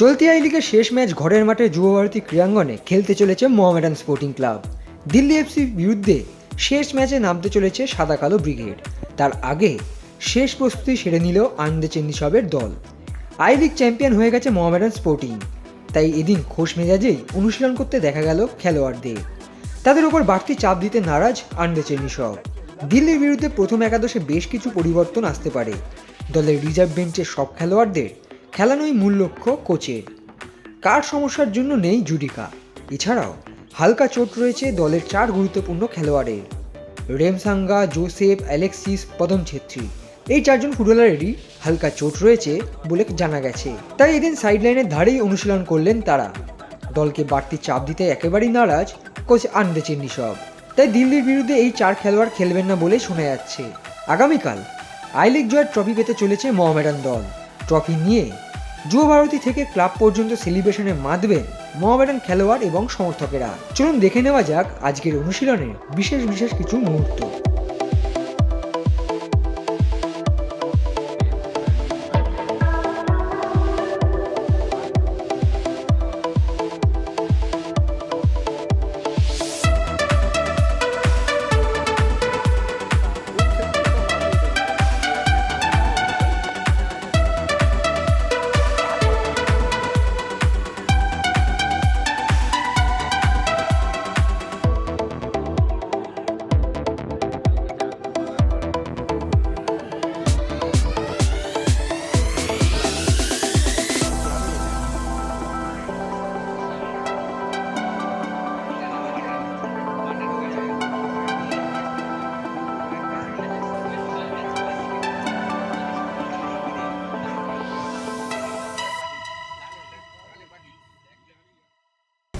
চলতি আই লিগের শেষ ম্যাচ ঘরের মাঠে যুবভারতী ক্রীড়াঙ্গনে খেলতে চলেছে মোহামেডান স্পোর্টিং ক্লাব। দিল্লি এফসির বিরুদ্ধে শেষ ম্যাচে নামতে চলেছে সাদা কালো ব্রিগেড। তার আগে শেষ প্রস্তুতি সেরে নিল আনন্দে চেন্নিসবের দল। আই লিগ চ্যাম্পিয়ন হয়ে গেছে মোহামেডান স্পোর্টিং। তাই এদিন খোশ মেজাজেই অনুশীলন করতে দেখা গেল খেলোয়াড়দের। তাদের উপর বাড়তি চাপ দিতে নারাজ আনন্দে চেন্নিসব দিল্লির বিরুদ্ধে প্রথম একাদশে বেশ কিছু পরিবর্তন আসতে পারে। দলের রিজার্ভ বেঞ্চের সব খেলোয়াড়দের খেলানোই মূল লক্ষ্য কোচের। কার সমস্যার জন্য নেই জুডিকা? এছাড়াও, হালকা চোট রয়েছে দলের চার গুরুত্বপূর্ণ খেলোয়াড়ের। রেমসাঙ্গা, জোসেফ, অ্যালেক্সিস, পদম ছেত্রী এই চারজন ফুটবলারেরই হালকা চোট রয়েছে বলে জানা গেছে। তাই এদিন সাইডলাইনের ধারেই অনুশীলন করলেন তারা। দলকে বাড়তি চাপ দিতে একেবারেই নারাজ কোচ আনন্দে চেন্নি সব। তাই দিল্লির বিরুদ্ধে এই চার খেলোয়াড় খেলবেন না বলে শোনা যাচ্ছে। আগামীকাল, আই লিগ জয়ের ট্রফি পেতে চলেছে মোহামেডান দল। ট্রফি নিয়ে যুব ভারতী থেকে ক্লাব পর্যন্ত সেলিব্রেশনে মাতবেন মহাবেডান খেলোয়াড় এবং সমর্থকেরা। চলুন দেখে নেওয়া যাক আজকের অনুশীলনে বিশেষ বিশেষ কিছু মুহূর্ত।